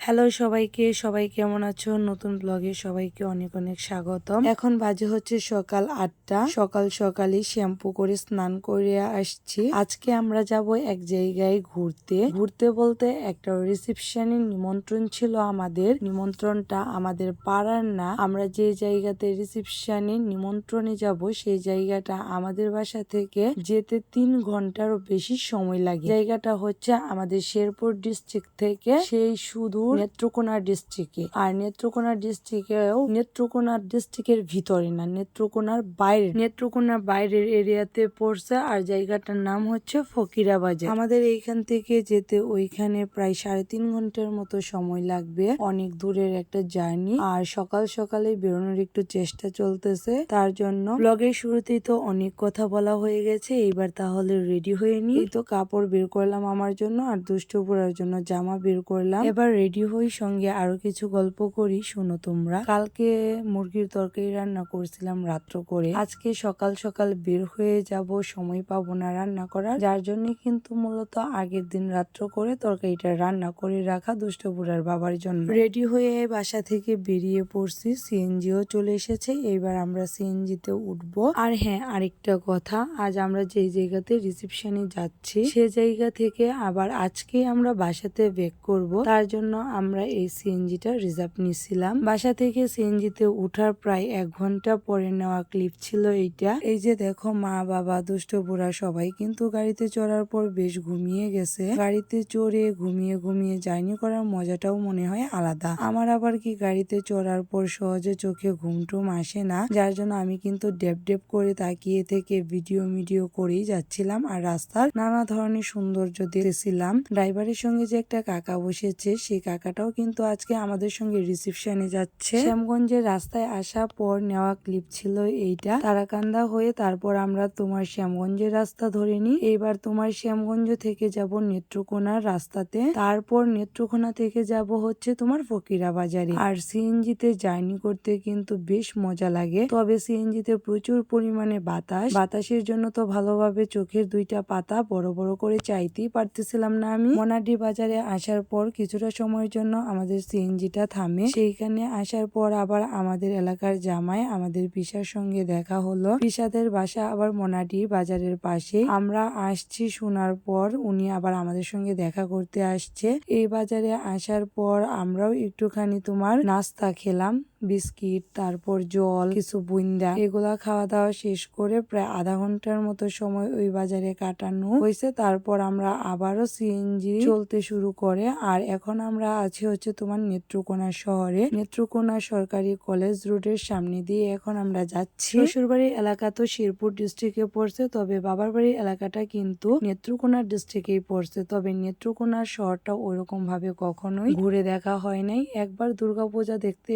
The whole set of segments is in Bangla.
হ্যালো সবাইকে, সবাই কেমন আছো? নতুন ব্লগে সবাইকে অনেক অনেক স্বাগতম। এখন বাজে হচ্ছে সকাল আটটা। সকাল সকালই শ্যাম্পু করে স্নান করে আসছি। আজকে আমরা যাব এক জায়গায় ঘুরতে। ঘুরতে বলতে একটা রিসেপশনের নিমন্ত্রণ ছিল আমাদের। নিমন্ত্রণটা আমাদের পাড়ার না। আমরা যে জায়গাতে রিসেপশনে নিমন্ত্রণে যাব, সেই জায়গাটা আমাদের বাসা থেকে যেতে তিন ঘন্টারও বেশি সময় লাগে। জায়গাটা হচ্ছে আমাদের শেরপুর ডিস্ট্রিক্ট থেকে। সেই শুধু নেত্রকোনা ডিস্ট্রিক্টে আর নেত্রকোনা ডিস্ট্রিক্টেও নেত্রকোনা ডিস্ট্রিক্টের ভিতরে না, নেত্রকোনার বাইরে। নেত্রকোনার বাইরের এরিয়াতে পড়ছে, আর জায়গাটার নাম হচ্ছে ফকিরা বাজার আমাদের এইখান থেকে যেতে ওইখানে প্রায় সাড়ে তিন ঘণ্টার মতো সময় লাগবে। অনেক দূরের একটা জার্নি। আর সকাল সকালে বেরোনোর একটু চেষ্টা চলতেছে। তার জন্য ব্লগের শুরুতেই তো অনেক কথা বলা হয়ে গেছে। এইবার তাহলে রেডি হয়ে নি তো কাপড় বের করলাম আমার জন্য, আর দুষ্ট পড়ার জন্য জামা বের করলাম। এবার রেডি হই সঙ্গে আরও কিছু গল্প করি, শোনো তোমরা। কালকে মুরগির তরকারি রান্না করছিলাম রাত্র করে। আজকে সকাল সকাল বের হয়ে যাব, সময় পাবো না রান্না করার। যার জন্য কিন্তু মূলত আগের দিন রাত্র করে তরকারিটা রান্না করে রাখা দুষ্ট বুড়ার বাবার জন্য। রেডি হয়ে বাসা থেকে বেরিয়ে পড়ছি, সিএনজিও চলে এসেছে। এইবার আমরা সিএনজিতে উঠবো। আর হ্যাঁ আরেকটা কথা, আজ আমরা যেই জায়গাতে রিসেপশনে যাচ্ছি, সে জায়গা থেকে আবার আজকে আমরা বাসাতে ব্যাক করব। তার জন্য আমরা এই সিএনজিটা রিজার্ভ নিছিলাম। বাসা থেকে সিএনজিতে উঠার প্রায় এক ঘণ্টা পরে নেওয়া ক্লিপ ছিল এইটা। এই যে দেখো মা, বাবা, দুষ্ট বুড়া সবাই কিন্তু গাড়িতে চড়ার পর বেশ ঘুমিয়ে গেছে। গাড়িতে চড়ে ঘুমিয়ে ঘুমিয়ে জার্নি করার মজাটাও মনে হয় আলাদা। আমার আবার কি গাড়িতে চড়ার পর সহজে চোখে ঘুমটুম আসে না? যার জন্য আমি কিন্তু ডেপ ডেপ করে তাকিয়ে থেকে ভিডিও মিডিও করেই যাচ্ছিলাম আর রাস্তার নানা ধরনের সৌন্দর্য দেখছিলাম ড্রাইভারের সঙ্গে যে একটা কাকা বসেছে, সেই কাকাটাও কিন্তু আজকে আমাদের সঙ্গে রিসেপশনে যাচ্ছে। শ্যামগঞ্জের রাস্তায় আসা পর নেওয়া ক্লিপ ছিল এইটা। তারাকান্দা হয়ে তারপর আমরা তোমার শ্যামগঞ্জের রাস্তা ধরে নিই। এইবার তোমার শ্যামগঞ্জ থেকে যাব নেত্রকোনার রাস্তাতে। তারপর নেত্রকোনা থেকে যাব হচ্ছে তোমার ফকিরা বাজারে আর সিএনজিতে জার্নি করতে কিন্তু বেশ মজা লাগে। তবে সিএনজিতে প্রচুর পরিমাণে বাতাস। বাতাসের জন্য তো ভালোভাবে চোখের দুইটা পাতা বড় বড় করে চাইতেই পারতেছিলাম না আমি। মনাডি বাজারে আসার পর কিছুটা সময়ের জন্য আমাদের সিএনজিটা থামে। সেইখানে আসার পর আবার আমাদের এলাকার জামাই আমাদের পিসার সঙ্গে দেখা হলো। পিসাদের বাসা আবার মোনাটি বাজারের পাশে। আমরা আসছি শোনার পর উনি আবার আমাদের সঙ্গে দেখা করতে আসছে। এই বাজারে আসার পর আমরাও একটুখানি তোমার নাস্তা খেলাম। বিস্কিট, তারপর জল, কিছু বুন্দা এগুলা খাওয়া দাওয়া শেষ করে প্রায় আধা ঘণ্টার মতো সময় ওই বাজারে কাটানো হয়েছে। তারপর আমরা আবারও সিএনজি চলতে শুরু করে। আর এখন আমরা আছি হচ্ছে তোমার নেত্রকোনা শহরে। নেত্রকোনা সরকারি কলেজ রোডের সামনে দিয়ে এখন আমরা যাচ্ছি। শ্বশুরবাড়ির এলাকা তো শেরপুর ডিস্ট্রিক্টে পড়ছে, তবে বাবার বাড়ির এলাকাটা কিন্তু নেত্রকোনা ডিস্ট্রিক্টেই পড়ছে। তবে নেত্রকোনা শহরটা ওইরকম ভাবে কখনোই ঘুরে দেখা হয় নাই। একবার দুর্গাপূজা দেখতে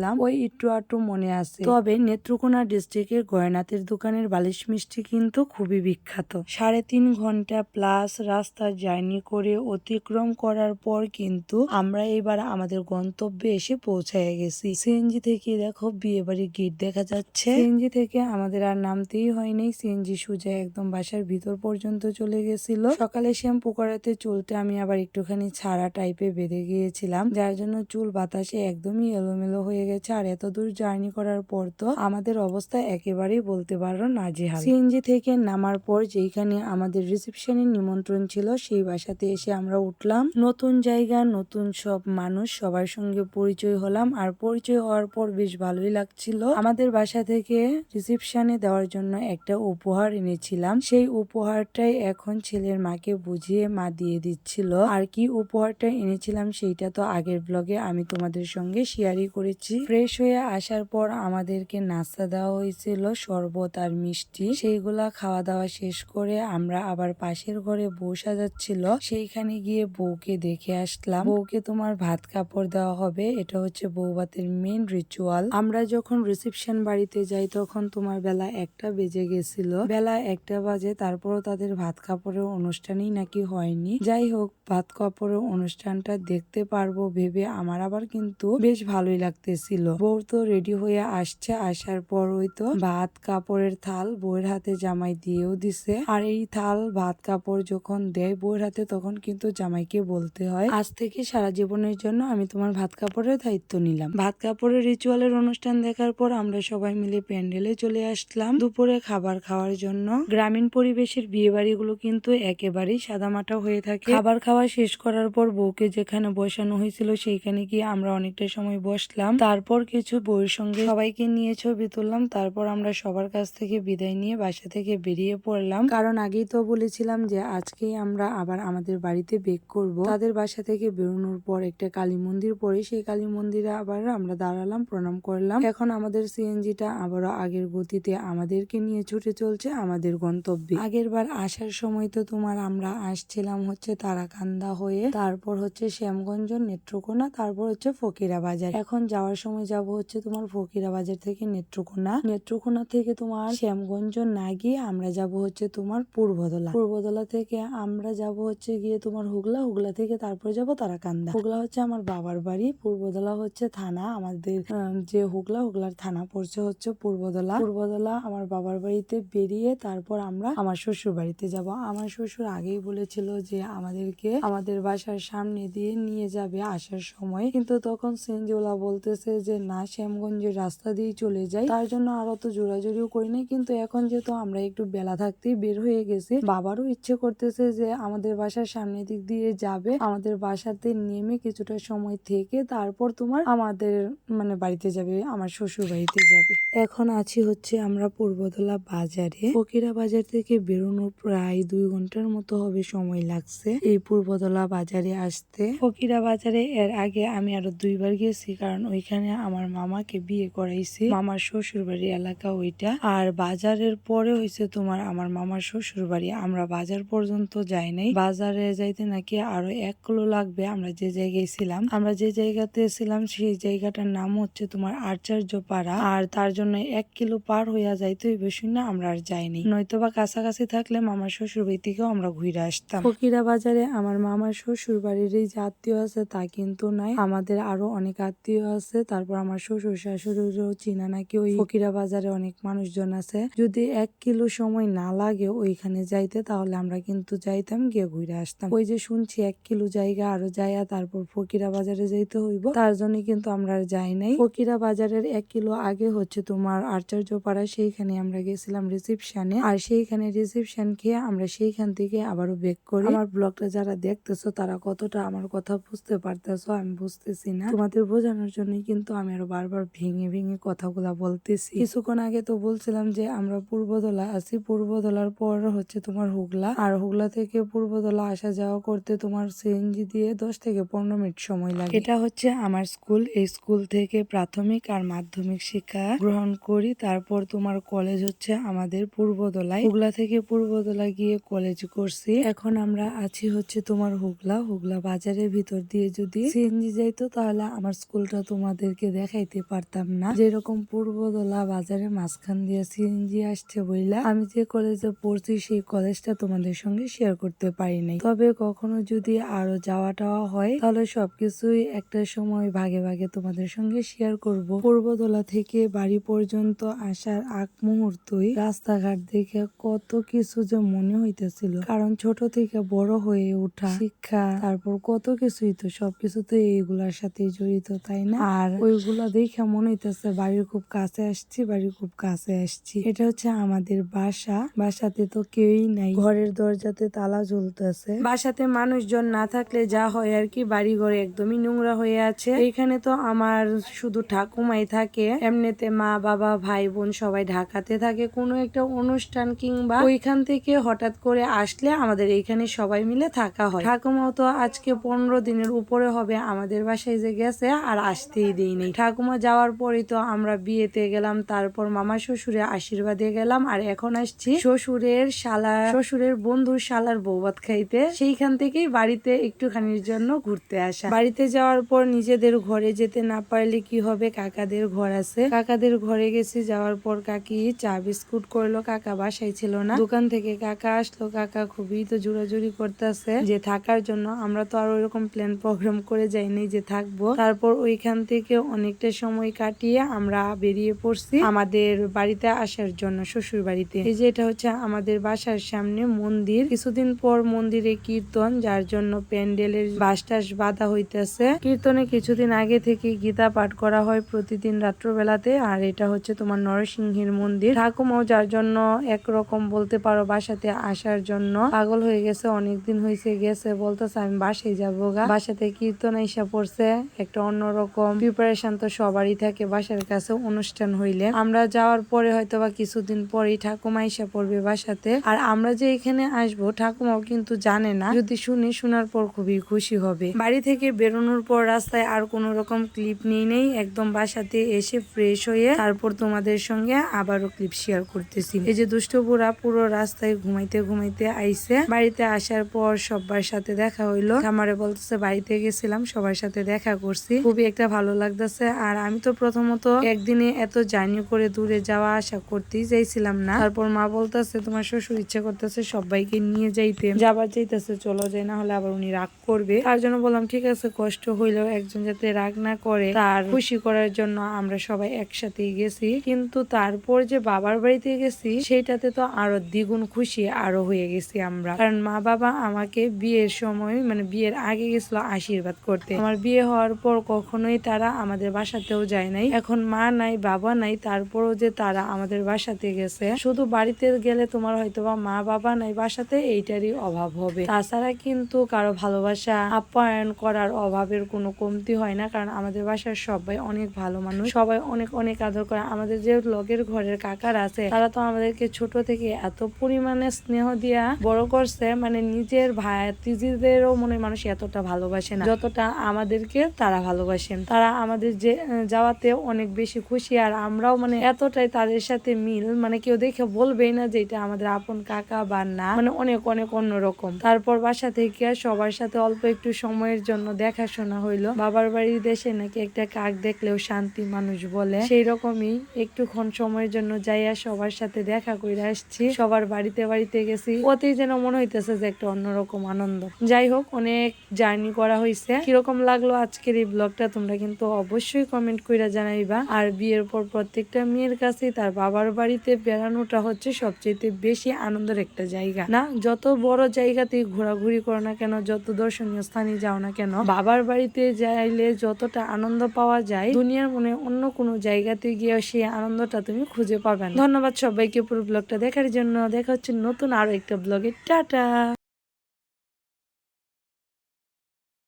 আসছিলাম ওই একটু আটটু মনে আছে। তবে নেত্রকোনা ডিস্ট্রিক্টের গয়নাথের দোকানের বালিশ মিষ্টি কিন্তু খুবই বিখ্যাত। সাড়ে তিন ঘণ্টা প্লাস রাস্তা জার্নি করে অতিক্রম করার পর কিন্তু আমরা এবার আমাদের গন্তব্যে এসে পৌঁছায় গেছি। সিএনজি থেকে দেখো বিয়ে বাড়ির গেট দেখা যাচ্ছে। সিএনজি থেকে আমাদের আর নামতেই হয়নি। সিএনজি সোজা একদম বাসার ভিতর পর্যন্ত চলে গেছিল। সকালে শ্যাম্পু করাতে চুলটা আমি আবার একটুখানি ছাড়া টাইপে বেঁধে গিয়েছিলাম, যার জন্য চুল বাতাসে একদমই এলোমেলো হয়ে গেছে আর এত দূর জার্নি করার পর তো আমাদের অবস্থা একেবারেই বলতে পারো নাজেহাল। সিএনজি থেকে নামার পর যেখানে আমাদের রিসেপশনের নিমন্ত্রণ ছিল, সেই বাসাতে এসে আমরা উঠলাম। নতুন জায়গা, নতুন সব মানুষ, সবার সঙ্গে পরিচয় হলাম। আর পরিচয় হওয়ার পর বেশ ভালোই লাগছিল। আমাদের বাসা থেকে রিসেপশনে দেওয়ার জন্য একটা উপহার এনেছিলাম। সেই উপহারটাই এখন ছেলের মাকে বুঝিয়ে মা দিয়ে দিচ্ছিল। আর কি উপহারটা এনেছিলাম, সেইটা তো আগের ব্লগে আমি তোমাদের সঙ্গে শেয়ারই করেছি। ফ্রেশ হয়ে আসার পর আমাদেরকে নাস্তা দেওয়া হয়েছিল, শরবত আর মিষ্টি। সেইগুলা খাওয়া দাওয়া শেষ করে আমরা আবার পাশের ঘরে বউ সাজাচ্ছিল সেইখানে গিয়ে বউকে দেখে আসলাম। বউকে তোমার ভাত কাপড় দেওয়া হবে। এটা হচ্ছে বৌভাতের মেন রিচুয়াল আমরা যখন রিসেপশন বাড়িতে যাই, তখন তোমার বেলা একটা বেজে গেছিল। বেলা একটা বাজে, তারপরও তাদের ভাত কাপড়ের অনুষ্ঠানই নাকি হয়নি। যাই হোক, ভাত কাপড়ের অনুষ্ঠানটা দেখতে পারব ভেবে আমার আবার কিন্তু বেশ ভালোই লাগতেছে। ছিল। বউ তো রেডি হয়ে আসছে, আসার পর ওই তো ভাত, কাপড়ের থাল বউয়ের হাতে জামাই দিয়েও দিছে। আর এই থাল, ভাত, কাপড় যখন দেয় বউয়ের হাতে, তখন কিন্তু জামাইকে বলতে হয়, আজ থেকে সারা জীবনের জন্য আমি তোমার ভাত, কাপড়ের দায়িত্ব নিলাম। ভাত, কাপড়ের রিচুয়ালের অনুষ্ঠান দেখার পর আমরা সবাই মিলে প্যান্ডেলে চলে আসলাম। দুপুরে খাবার খাওয়ার জন্য গ্রামীণ পরিবেশের বিয়ে বাড়িগুলো কিন্তু একেবারেই সাদামাটা হয়ে থাকে। খাবার খাওয়া শেষ করার পর বউকে যেখানে বসানো হয়েছিল, সেইখানে গিয়ে আমরা অনেকটা সময় বসলাম। তারপর কিছু বউয়ের সঙ্গে সবাইকে নিয়ে ছবি তুললাম। তারপর আমরা সবার কাছ থেকে বিদায় নিয়ে বাসা থেকে বেরিয়ে পড়লাম। কারণ আগেই তো বলেছিলাম যে আজকেই আমরা আবার আমাদের বাড়িতে বেক করব। তাদের বাসা থেকে বেরোনোর পর একটা কালী মন্দির পরে সেই কালী মন্দিরে আবার আমরা দাঁড়ালাম, প্রণাম করলাম। এখন আমাদের সিএনজিটা আবারও আগের গতিতে আমাদেরকে নিয়ে ছুটে চলছে আমাদের গন্তব্যে। আগের বার আসার সময় তো তোমার আমরা আসছিলাম হচ্ছে তারাকান্দা হয়ে, তারপর হচ্ছে শ্যামগঞ্জ, নেত্রকোনা, তারপর হচ্ছে ফকিরা বাজার এখন যাওয়ার সময় যাব হচ্ছে তোমার ফকিরা বাজার থেকে নেত্রকোনা। নেত্রকোনা থেকে তোমার শ্যামগঞ্জ না গিয়ে আমরা যাব হচ্ছে তোমার পূর্বদলা। পূর্বদলা থেকে আমরা যাব হচ্ছে গিয়ে তোমার হুগলা। হুগলা থেকে তারপর যাব তারাকান্দা। হুগলা হচ্ছে আমার বাবার বাড়ি, পূর্বদলা হচ্ছে থানা। আমাদের যে হুগলা, হুগলার থানা পড়ছে হচ্ছে পূর্বদলা। পূর্বদলা আমার বাবার বাড়িতে বেরিয়ে তারপর আমরা আমার শ্বশুর বাড়িতে যাব। আমার শ্বশুর আগেই বলেছিল যে আমাদেরকে আমাদের বাসার সামনে দিয়ে নিয়ে যাবে আসার সময়। কিন্তু তখন সেনজিওলা বলতেছে যে না শ্যামগঞ্জের রাস্তা দিয়ে চলে যাই। তার জন্য আর অত জোরাজুরিও করি নাই। কিন্তু এখন যেহেতু আমরা একটু বেলা থাকতেই বের হয়ে গেছি, বাবারও ইচ্ছে করতেছে যে আমাদের বাসার সামনের দিক দিয়ে যাবে। আমাদের বাসাতে নেমে কিছুটা সময় থেকে তারপর তোমার আমাদের মানে বাড়িতে যাবে, আমার শ্বশুর বাড়িতে যাবে। এখন আছি হচ্ছে আমরা পূর্বতলা বাজারে। ফকিরা বাজার থেকে বেরোনোর প্রায় দুই ঘণ্টার মতো হবে সময় লাগছে এই পূর্বতলা বাজারে আসতে। ফকিরা বাজারে এর আগে আমি আরও দুইবার গেছি, কারণ ওইখানে আমার মামাকে বিয়ে করাইছি। মামার শ্বশুর বাড়ি এলাকা ওইটা। আর বাজারের পরে হয়েছে তোমার আমার মামার শ্বশুর বাড়ি আমরা বাজার পর্যন্ত যাই নাই। বাজারে যাইতে নাকি আরও এক কিলো লাগবে। আমরা যে জায়গায় ছিলাম, আমরা যে জায়গাতে ছিলাম সেই জায়গাটার নাম হচ্ছে তোমার আচার্য পাড়া আর তার জন্য এক কিলো পার হইয়া যাইতে হইবে শুনে আমরা আর যাইনি নয়তো বা কাছাকাছি থাকলে মামার শ্বশুর বাড়ি থেকেও আমরা ঘুরে আসতাম। ফকিরা বাজারে আমার মামার শ্বশুর বাড়ির এই যে আত্মীয় আছে তা কিন্তু নাই। আমাদের আরও অনেক আত্মীয় আছে। তারপর আমার শ্বশুর শাশুড়িরও চিনা নাকি ওই ফকিরা বাজারে অনেক মানুষজন আছে। যদি এক কিলো সময় না লাগে ওইখানে যাইতে তাহলে আমরা কিন্তু যাইতাম গিয়ে ঘুরে আসতাম। ওই যে শুনছি এক কিলো জায়গা আরও যাইয়া তারপর ফকিরা বাজারে যাইতে হইব। তার জন্য কিন্তু আমরা যাই নাই। ফকিরা বাজারের এক কিলো আগে হচ্ছে তোমার আচার্য পাড়া সেইখানে আমরা গেছিলাম রিসিপশনে আর সেইখানে রিসিপশন খেয়ে আমরা সেইখান থেকে আবারও বেক করি। আমার ব্লগটা যারা দেখতেছো তারা কতটা আমার কথা বুঝতে পারতেছো আমি বুঝতেছি না। তোমাদের বোঝানোর জন্য কিন্তু আমি আরও বারবার ভেঙে ভেঙে কথাগুলা বলতেছি। কিছুক্ষণ আগে তো বলছিলাম যে, আমরা পূর্বদলা আছি। পূর্বদলার পর হচ্ছে তোমার হুগলা। আর হুগলা থেকে পূর্বদলা আসা যাওয়া করতে তোমার সিএনজি দিয়ে দশ থেকে পনেরো মিনিট সময় লাগে। এটা হচ্ছে আমার স্কুল। এই স্কুল থেকে প্রাথমিক আর মাধ্যমিক শিক্ষা গ্রহণ করি। তারপর তোমার কলেজ হচ্ছে আমাদের পূর্বদলায় হুগলা থেকে পূর্বদলা গিয়ে কলেজ করছি। এখন আমরা আছি হচ্ছে তোমার হুগলা। হুগলা বাজারের ভিতর দিয়ে যদি সিএনজি যাইতো, তাহলে আমার স্কুলটা তোমাদেরকে দেখাইতে পারতাম না। যেরকম পূর্বদলা বাজারে মাঝখান দিয়ে সিএনজি আসছে বইলা, আমি যে কলেজে পড়ছি সেই কলেজটা তোমাদের সঙ্গে শেয়ার করতে পারি নাই। তবে কখনো যদি আরও যাওয়া টাওয়া হয়, তাহলে সবকিছুই একটা সময় ভাগে ভাগে তোমাদের সঙ্গে শেয়ার করব। পূর্বদলা থেকে বাড়ি পর্যন্ত আসার আগ মুহূর্তই রাস্তাঘাট দেখে কত কিছু যে মনে হইতেছিল। কারণ ছোট থেকে বড় হয়ে ওঠা, শিক্ষা, তারপর কত কিছুই তো সবকিছু তো এইগুলার সাথে জড়িত, তাই না? আর ওইগুলা দেখে মনে হইতেছে বাড়ির খুব কাছে আসছি, বাড়ির খুব কাছে আসছি। এটা হচ্ছে আমাদের বাসা। বাসাতে তো কেউই নাই। ঘরের দরজাতে তালা ঝুলতেছে বাসাতে মানুষজন না থাকলে যা হয় আর কি বাড়ি ঘরে একদমই নোংরা হয়ে আছে। এখানে তো আমার শুধু ঠাকুমাই থাকে। এমনিতে মা, বাবা, ভাই, বোন সবাই ঢাকাতে থাকে। কোনো একটা অনুষ্ঠান কিংবা ওইখান থেকে হঠাৎ করে আসলে আমাদের এইখানে সবাই মিলে থাকা হয়। ঠাকুমাও তো আজকে পনেরো দিনের উপরে হবে। আমাদের বাসায় যে গেছে আর আসতেই দেই নেই। ঠাকুমা যাওয়ার পরেই তো আমরা বিয়েতে গেলাম তারপর মামা শ্বশুরে আশীর্বাদে গেলাম আর এখন আসছি শ্বশুরের শালা শ্বশুরের বন্ধুর শালার বৌবাত খাইতে। সেইখান থেকেই বাড়িতে একটুখানির জন্য ঘুরতে আসা। বাড়িতে যাওয়ার পর নিজেদের ঘরে যেতে না পারলে কি হবে? কাকাদের ঘর আছে। কাকাদের ঘরে গেছি যাওয়ার পর কাকি চা বিস্কুট করল কাকা বাসায় ছিল না। দোকান থেকে কাকা আসলো কাকা খুবই তো জোরাজুরি করতেছে যে থাকার জন্য। আমরা তো আর ওইরকম প্ল্যান প্রোগ্রাম করে যাইনি যে থাকব। তারপর ওইখান থেকে অনেকটা সময় কাটিয়ে আমরা বেরিয়ে পড়ছি আমাদের বাড়িতে আসার জন্য, শ্বশুর বাড়িতে। এই যে এটা হচ্ছে আমাদের বাসার সামনে মন্দির। কিছুদিন পর মন্দিরে কীর্তন, যার জন্য প্যান্ডেলের বাসটাস বাধা হইতেছে। কীর্তনে কিছুদিন আগে থেকে গীতা পাঠ করা হয় প্রতিদিন রাত্রবেলাতে। আর এটা হচ্ছে তোমার নরসিংহের মন্দির। ঠাকুমাও যার জন্য একরকম বলতে পারো বাসাতে আসার জন্য পাগল হয়ে গেছে, অনেকদিন হয়েছে গেছে, বলতেছে আমি বাসায় যাব গা। বাসাতে কীর্তন এসে পড়ছে, একটা অন্যরকম প্রিপারেশন তো সবারই থাকে, বাসার কাছে অনুষ্ঠান হইলে। আমরা যাওয়ার পরে হয়তো বা কিছুদিন পরেই ঠাকুমা এসে পড়বে বাসাতে। আর আমরা যে এখানে আসব, ঠাকুমাও কিন্তু জানে না। যদি শুনে, শোনার পর খুবই খুশি হবে। বাড়ি থেকে বেরোনোর পর রাস্তায় আর কোনো রকম ক্লিপ নিয়ে নেই। একদম বাসাতে এসে ফ্রেশ হয়ে তারপর তোমাদের সঙ্গে আবারও ক্লিপ শেয়ার করতেছি। এই যে দুষ্টপুরা পুরো রাস্তায় ঘুমাইতে ঘুমাইতে আইছে। বাড়িতে আসার পর সবার সাথে দেখা হইল। আমারে বলতেছে, বাড়িতে গেছিলাম, সবার সাথে দেখা করছি। খুবই একটা ভালো লাগতেছে। আর আমি তো প্রথমত একদিনে এত জার্নি করে দূরে যাওয়া আসা করতেই চাইছিলাম না। তারপর মা বলতেছে, তোমার শ্বশুর ইচ্ছা করতেছে সবাইকে নিয়ে যাইতে। যাবার চাইতেছে, চলো যাই, না হলে আবার উনি রাগ করবে। তার জন্য বললাম, ঠিক আছে, কষ্ট হইলেও একজন যাতে রাগ না করে, তার খুশি করার জন্য আমরা সবাই একসাথেই গেছি। কিন্তু তারপর যে বাবার বাড়িতে গেছি সেটাতে তো আরও দ্বিগুণ খুশি আরও হয়ে গেছি আমরা। কারণ মা বাবা আমাকে বিয়ের সময় মানে বিয়ের আগে গেছিল আশীর্বাদ করতে। আমার বিয়ে হওয়ার পর কখনোই তারা আমাদের বাসাতেও যায় নাই। এখন মা নাই, বাবা নাই, তারপরও যে তারা আমাদের বাসাতে গেছে। শুধু বাড়িতে গেলে তোমার হয়তো বা মা, বাবা নাই বাসাতে, এইটারই অভাব হবে। তাছাড়া কিন্তু কারও ভালোবাসা, আপ্যায়ন করার অভাবের কোনো কমতি হয় না, কারণ আমাদের বাসার সবাই অনেক ভালো মানুষ। সবাই অনেক অনেক আদর করে। আমাদের যে লগের ঘরের কাকার আছে, তারা তো আমাদেরকে ছোট থেকে এত পরিমাণে স্নেহ দিয়া বড় করছে মানে নিজের ভাই, তিজিদেরও মনে মানুষ এতটা ভালোবাসে না, যতটা আমাদেরকে তারা ভালোবাসেন। তারা আমাদের যে আহ, যাওয়াতে অনেক বেশি খুশি। আর আমরাও মানে এতটাই তাদের সাথে মিল মানে কেউ দেখে বলবেই না যে এটা আমাদের আপন কাকা বা না। মানে অনেক অনেক অন্যরকম। তারপর বাসা থেকে সবার সাথে অল্প একটু সময়ের জন্য দেখাশোনা হইল। বাবার বাড়ির দেশে নাকি একটা কাক দেখলেও শান্তি মানুষ বলে। সেই রকমই একটুক্ষণ সময়ের জন্য যাইয়া সবার সাথে দেখা করে আসছি। সবার বাড়িতে বাড়িতে গেছি। ওতেই যেন মনে হইতেছে যে একটা অন্যরকম আনন্দ। যাই হোক অনেক জার্নি করা হয়েছে কীরকম লাগল আজকের এই ব্লগটা তোমরা কিন্তু অবশ্যই কমেন্ট করে জানাইবা। আর বিয়ের পর প্রত্যেকটা মেয়ের কাছে তার বাবার বাড়িতে বেড়ানোটা হচ্ছে সবচেয়ে বেশি আনন্দের একটা জায়গা। না, যত বড় জায়গাতে ঘোরাঘুরি করো না কেন, যত দর্শনীয় স্থানে যাও না কেন, বাবার বাড়িতে যাইলে যতটা আনন্দ পাওয়া যায়, দুনিয়ার মনে অন্য কোনো জায়গাতে গিয়ে সেই আনন্দটা তুমি খুঁজে পাবে না। ধন্যবাদ সবাইকে পুরো ব্লগটা দেখার জন্য। দেখা হচ্ছে নতুন আরও একটা ব্লগে টাটা!